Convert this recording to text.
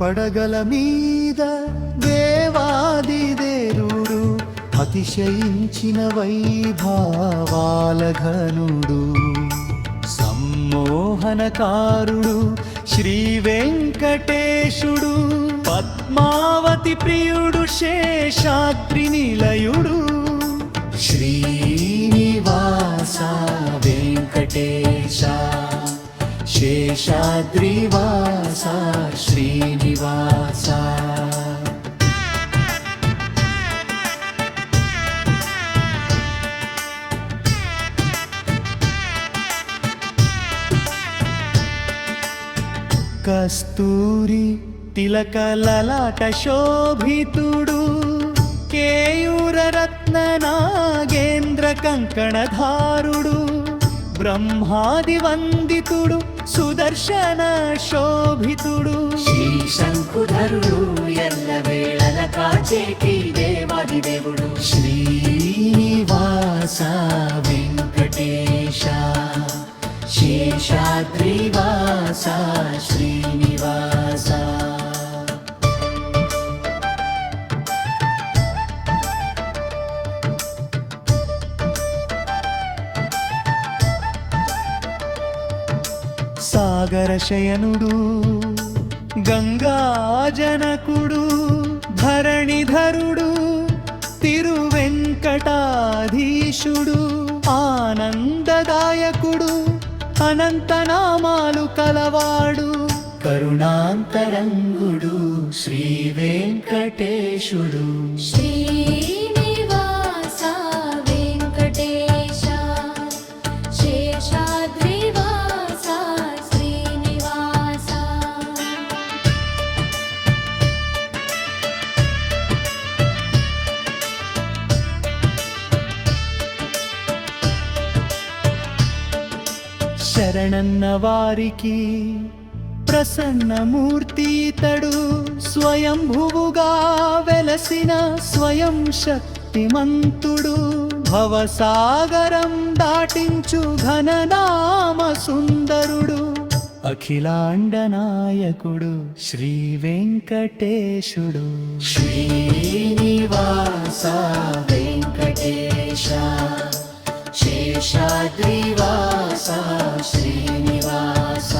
పడగల మీద దేవాది దేవుడు అతిశయించిన వైభావాల ఘనుడు సమ్మోహనకారుడు శ్రీ వెంకటేశుడు పద్మావతి ప్రియుడు శేషాద్రి నిలయుడు. శ్రీనివాస వెంకటేశ శేషాద్రివాస శ్రీనివాస. కస్తూరి తిలకలలాట శోభితుడు కేయూర రత్న నాగేంద్ర కంకణధారుడు బ్రహ్మాది వందితుడు సుదర్శన శోభితుడు. శ్రీ శంకుధరుడు ఎల్ల వేళల కాచేటి దేవాది దేవుడు. శ్రీనివాస వెంకటేశ. శేషాద్రివాస శ్రీనివాస సాగర శయనుడు గంగాజనకుడు ధరణిధరుడు తిరువెంకటాధీశుడు ఆనందదాయకుడు అనంతనామాలు కలవాడు. కరుణాంతరంగుడు శ్రీ వెంకటేశుడు శ్రీనివాస శరణన్న వారికి ప్రసన్నమూర్తి తడు స్వయంభువుగా వెలసిన స్వయం శక్తిమంతుడు. భవసాగరం దాటించు ఘననామ సుందరుడు. అఖిలాండ నాయకుడు శ్రీ వెంకటేశుడు. శ్రీనివాస వెంకటేశ. शेषाद्रिवास श्रीनिवास।